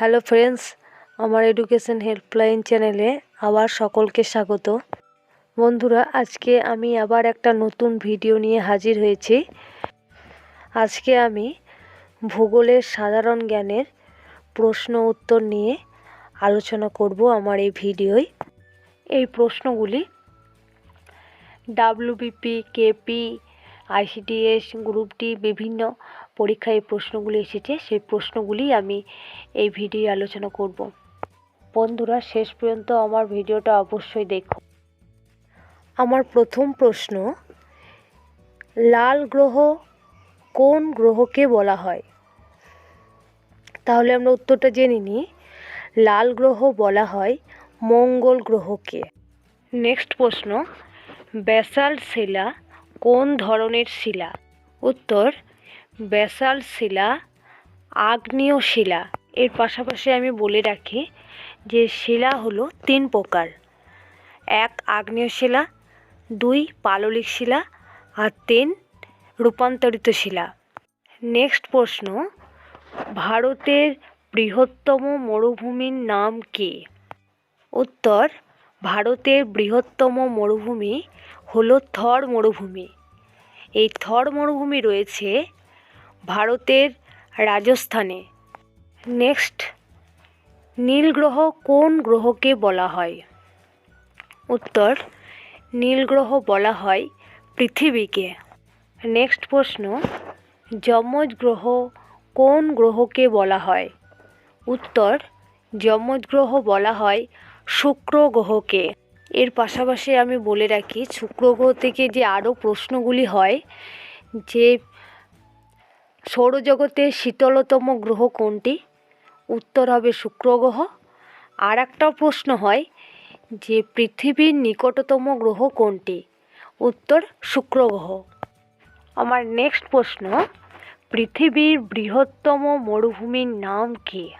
Hello friends, আমার education helpline চ্যানেলে আবার সকলকে স্বাগত। বন্ধুরা, আজকে আমি আবার একটা নতুন ভিডিও নিয়ে হাজির হয়েছি। আজকে আমি ভূগোলের সাধারণ জ্ঞানের প্রশ্ন উত্তর নিয়ে আলোচনা করব আমার এই ভিডিওয়। এই প্রশ্নগুলি WBP KP ICDS group D বিভিন্ন পরীক্ষায় এই প্রশ্নগুলি এসেছে, সেই প্রশ্নগুলি আমি এই ভিডিও আলোচনা করব। বন্ধুরা, শেষ পর্যন্ত আমার ভিডিওটা অবশ্যই দেখো। আমার প্রথম প্রশ্ন, লাল গ্রহ কোন গ্রহকে বলা হয়? তাহলে আমরা উত্তরটা জেনে নিই। লাল গ্রহ বলা হয় মঙ্গল গ্রহকে। নেক্সট প্রশ্ন, ব্যাসাল্ট শিলা কোন ধরনের শিলা? উত্তর ব্যাসাল্ট শিলা, আগ্নেয় শিলা। এর পাশাপাশি আমি বলে রাখি যে শিলা হলো তিন প্রকার। এক আগ্নেয় শিলা, দুই পাললিক শিলা, আর তিন রূপান্তরিত শিলা। নেক্সট প্রশ্ন, ভারতের বৃহত্তম মরুভূমির নাম কী? উত্তর, ভারতের বৃহত্তম মরুভূমি হলো থর মরুভূমি। এই থর মরুভূমি রয়েছে ভারতের রাজস্থানে। নেক্সট, নীল গ্রহ কোন গ্রহকে বলা হয়? উত্তর, নীল গ্রহ বলা হয় পৃথিবীকে। নেক্সট প্রশ্ন, যমজ গ্রহ কোন গ্রহকে বলা হয়? উত্তর, যমজ গ্রহ বলা হয় শুক্র গ্রহকে। এর পাশাপাশি আমি বলে রাখি, শুক্র গ্রহ থেকে যে আরও প্রশ্নগুলি হয়, যে সৌরজগতের শীতলতম গ্রহ কোনটি? উত্তর হবে শুক্র গ্রহ আর একটা প্রশ্ন হয় যে পৃথিবীর নিকটতম গ্রহ কোনটি? উত্তর শুক্র গ্রহ আমার নেক্সট প্রশ্ন, পৃথিবীর বৃহত্তম মরুভূমির নাম কী?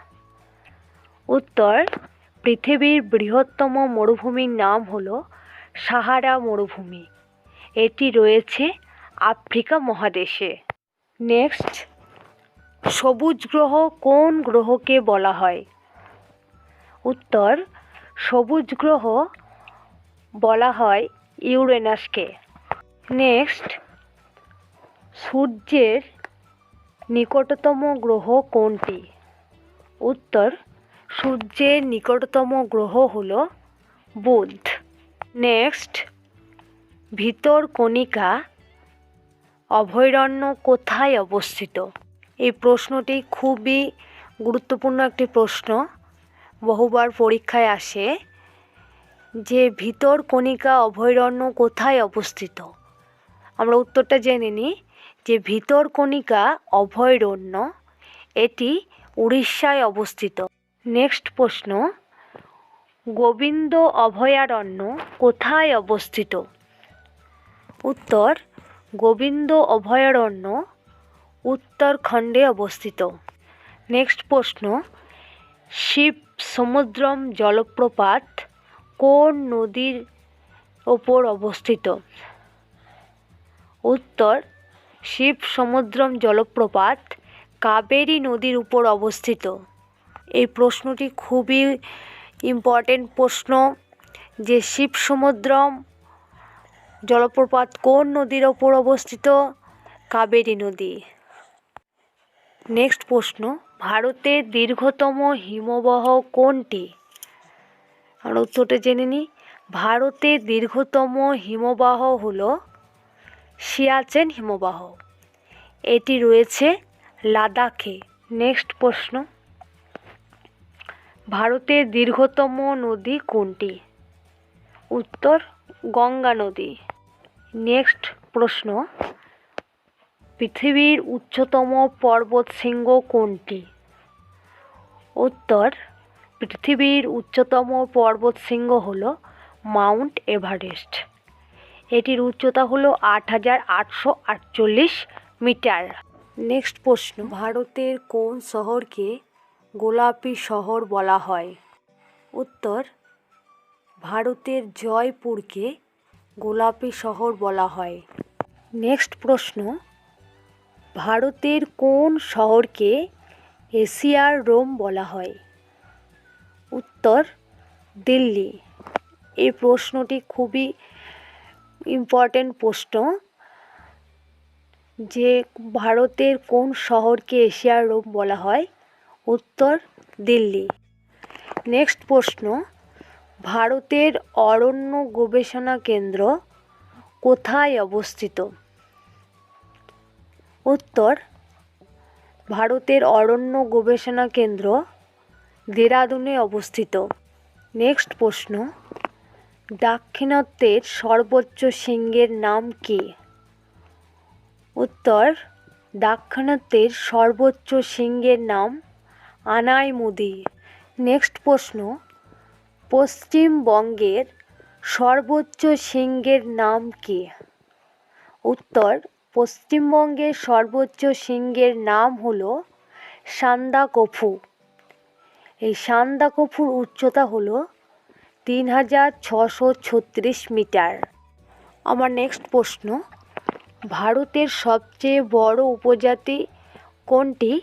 উত্তর, পৃথিবীর বৃহত্তম মরুভূমির নাম হল সাহারা মরুভূমি। এটি রয়েছে আফ্রিকা মহাদেশে। নেক্সট সবুজ গ্রহ কোন গ্রহকে বলা হয়? উত্তর, সবুজ গ্রহ বলা হয় ইউরেনাসকে। নেক্সট সূর্যের নিকটতম গ্রহ কোনটি? উত্তর, সূর্যের নিকটতম গ্রহ হল বুধ। নেক্সট ভিতরকণিকা অভয়ারণ্য কোথায় অবস্থিত? এই প্রশ্নটি খুবই গুরুত্বপূর্ণ একটি প্রশ্ন। বহুবার পরীক্ষায় আসে যে ভিতরকণিকা অভয়ারণ্য কোথায় অবস্থিত? আমরা উত্তরটা জেনে নিই যে ভিতরকণিকা অভয়ারণ্য এটি উড়িষ্যায় অবস্থিত। নেক্সট প্রশ্ন, গোবিন্দ অভয়ারণ্য কোথায় অবস্থিত? উত্তর গোবিন্দ অভয়ারণ্য, উত্তরখণ্ডে অবস্থিত। নেক্সট প্রশ্ন, শিব সমুদ্রম জলপ্রপাত কোন নদীর ওপর অবস্থিত? উত্তর, শিব সমুদ্রম জলপ্রপাত কাবেরী নদীর উপর অবস্থিত। এই প্রশ্নটি খুবই ইম্পর্টেন্ট প্রশ্ন যে শিব সমুদ্রম জলপ্রপাত কোন নদীর ওপর অবস্থিত? কাবেরী নদী। নেক্সট প্রশ্ন, ভারতের দীর্ঘতম হিমবাহ কোনটি? আমরা উত্তরটা জেনে নিই ভারতের দীর্ঘতম হিমবাহ হল সিয়াচেন হিমবাহ। এটি রয়েছে লাদাখে। নেক্সট প্রশ্ন, ভারতের দীর্ঘতম নদী কোনটি? উত্তর, গঙ্গা নদী। নেক্সট প্রশ্ন, পৃথিবীর উচ্চতম পর্বত শৃঙ্গ কোনটি? উত্তর, পৃথিবীর উচ্চতম পর্বত শৃঙ্গ হল মাউন্ট এভারেস্ট। এটির উচ্চতা হল আট হাজার আটশো আটচল্লিশ মিটার। নেক্সট প্রশ্ন, ভারতের কোন শহরকে গোলাপি শহর বলা হয়? উত্তর, ভারতের জয়পুরকে গোলাপি শহর বলা হয়। নেক্সট প্রশ্ন, ভারতের কোন শহরকে এশিয়ার রোম বলা হয়? উত্তর, দিল্লি। এই প্রশ্নটি খুবই ইম্পর্ট্যান্ট প্রশ্ন, যে ভারতের কোন শহরকে এশিয়ার রোম বলা হয়? উত্তর, দিল্লি। নেক্সট প্রশ্ন ভারতের অরণ্য গবেষণা কেন্দ্র কোথায় অবস্থিত? উত্তর, ভারতের অরণ্য গবেষণা কেন্দ্র দেরাদুনে অবস্থিত। নেক্সট প্রশ্ন, দাক্ষিণাত্যের সর্বোচ্চ শৃঙ্গের নাম কী? উত্তর, দাক্ষিণাত্যের সর্বোচ্চ শৃঙ্গের নাম আনাইমুদি। নেক্সট প্রশ্ন পশ্চিমবঙ্গের সর্বোচ্চ শৃঙ্গের নাম কী? উত্তর, পশ্চিমবঙ্গের সর্বোচ্চ শৃঙ্গের নাম হলো সান্দাকফু। এই সান্দাকফুর উচ্চতা হলো তিন হাজার ছশো ছত্রিশ মিটার। আমার নেক্সট প্রশ্ন, ভারতের সবচেয়ে বড় উপজাতি কোনটি?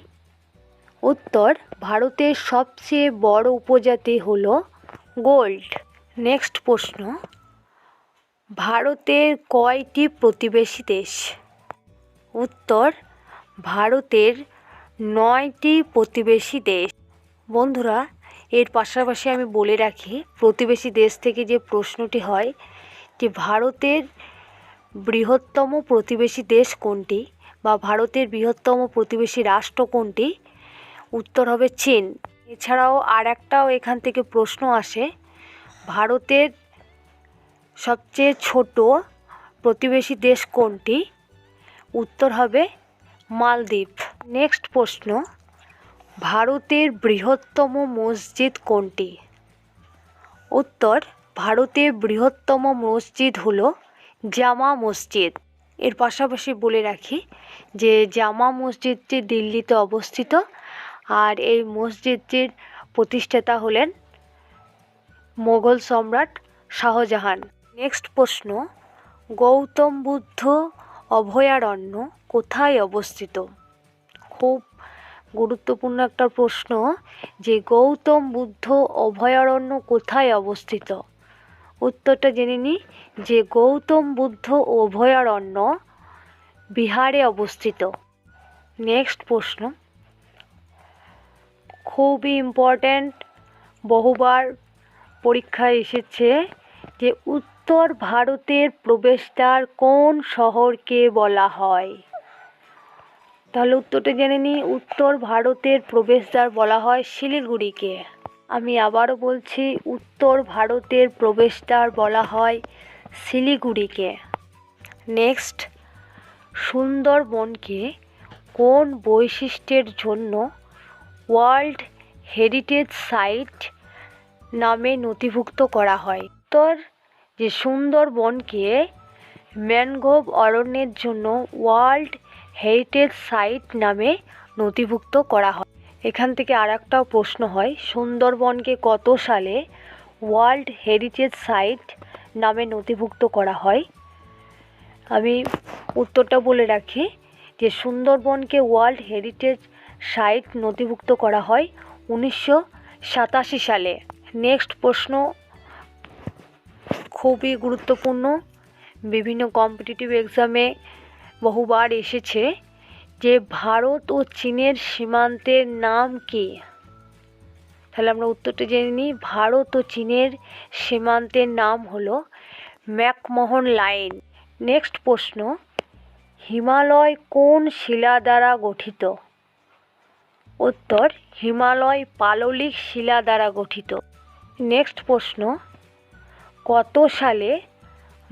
উত্তর, ভারতের সবচেয়ে বড় উপজাতি হলো গোল্ড। নেক্সট প্রশ্ন। ভারতের কয়টি প্রতিবেশী দেশ? উত্তর, ভারতের নয়টি প্রতিবেশী দেশ। বন্ধুরা, এর পাশাপাশি আমি বলে রাখি, প্রতিবেশী দেশ থেকে যে প্রশ্নটি হয় যে ভারতের বৃহত্তম প্রতিবেশী দেশ কোনটি বা ভারতের বৃহত্তম প্রতিবেশী রাষ্ট্র কোনটি, উত্তর হবে চীন। এছাড়াও আর একটাও এখান থেকে প্রশ্ন আসে। ভারতের সবচেয়ে ছোট প্রতিবেশী দেশ কোনটি? উত্তর হবে মালদ্বীপ। নেক্সট প্রশ্ন, ভারতের বৃহত্তম মসজিদ কোনটি? উত্তর, ভারতের বৃহত্তম মসজিদ হলো জামা মসজিদ। এর পাশাপাশি বলে রাখি যে জামা মসজিদটি দিল্লিতে অবস্থিত। আর এই মসজিদটির প্রতিষ্ঠাতা হলেন মোগল সম্রাট শাহজাহান। নেক্সট প্রশ্ন, গৌতম বুদ্ধ অভয়ারণ্য কোথায় অবস্থিত? খুব গুরুত্বপূর্ণ একটা প্রশ্ন যে গৌতম বুদ্ধ অভয়ারণ্য কোথায় অবস্থিত? উত্তরটা জেনে নিই যে গৌতম বুদ্ধ অভয়ারণ্য বিহারে অবস্থিত। নেক্সট প্রশ্ন খুবই ইম্পর্ট্যান্ট বহুবার পরীক্ষায় এসেছে যে উত্তর ভারতের প্রবেশদ্বার কোন শহরকে বলা হয়। তাহলে উত্তরটা জেনে নিই, উত্তর ভারতের প্রবেশদ্বার বলা হয় শিলিগুড়িকে। আমি আবারও বলছি, উত্তর ভারতের প্রবেশদ্বার বলা হয় শিলিগুড়িকে। নেক্সট সুন্দরবনকে কোন বৈশিষ্ট্যের জন্য ওয়ার্ল্ড হেরিটেজ সাইট নামে নথিভুক্ত করা হয়। উত্তর, যে সুন্দরবনকে ম্যানগ্রোভ অরণ্যের জন্য ওয়ার্ল্ড হেরিটেজ সাইট নামে নথিভুক্ত করা হয়। এখান থেকে আর একটাও প্রশ্ন হয়, সুন্দরবনকে কত সালে ওয়ার্ল্ড হেরিটেজ সাইট নামে নথিভুক্ত করা হয়? আমি উত্তরটা বলে রাখি যে সুন্দরবনকে ওয়ার্ল্ড হেরিটেজ সাইট নথিভুক্ত করা হয় উনিশশো সাতাশি সালে। নেক্সট প্রশ্ন, খুবই গুরুত্বপূর্ণ। বিভিন্ন কম্পিটিটিভ এক্সামে বহুবার এসেছে যে ভারত ও চীনের সীমান্তের নাম কী? তাহলে আমরা উত্তরটা জেনে নিই। ভারত ও চীনের সীমান্তের নাম হলো ম্যাকমোহন লাইন। নেক্সট প্রশ্ন, হিমালয় কোন শিলা দ্বারা গঠিত? উত্তর, হিমালয় পাললিক শিলা দ্বারা গঠিত। নেক্সট প্রশ্ন, কত সালে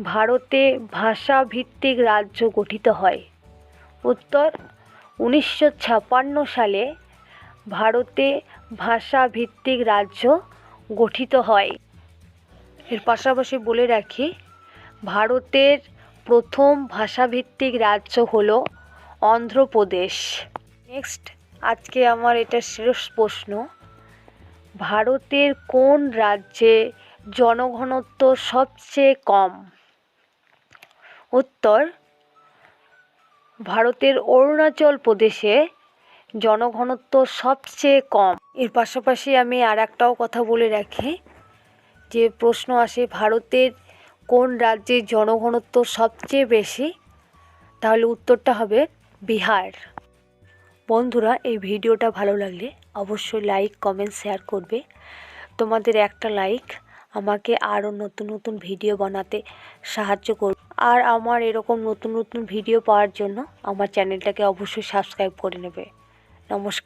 ভারতে ভাষাভিত্তিক রাজ্য গঠিত হয়? উত্তর, উনিশশো ছাপান্ন সালে ভারতে ভাষাভিত্তিক রাজ্য গঠিত হয়। এর পাশাপাশি বলে রাখি, ভারতের প্রথম ভাষাভিত্তিক রাজ্য হল অন্ধ্রপ্রদেশ। নেক্সট আজকে আমার এটা শেষ প্রশ্ন। ভারতের কোন রাজ্যে জনঘনত্ব সবচেয়ে কম? উত্তর, ভারতের অরুণাচল প্রদেশে জনঘনত্ব সবচেয়ে কম। এর পাশাপাশি আমি আর একটাও কথা বলে রাখি, যে প্রশ্ন আসে, ভারতের কোন রাজ্যে জনঘনত্ব সবচেয়ে বেশি? তাহলে উত্তরটা হবে বিহার। বন্ধুরা, এই ভিডিওটা ভালো লাগলে অবশ্যই লাইক কমেন্ট শেয়ার করবে। তোমাদের একটা লাইক আমাকে আরও নতুন নতুন ভিডিও বানাতে সাহায্য করবে। আর আমার এরকম নতুন নতুন ভিডিও পাওয়ার জন্য আমার চ্যানেলটাকে অবশ্যই সাবস্ক্রাইব করে নেবে। নমস্কার।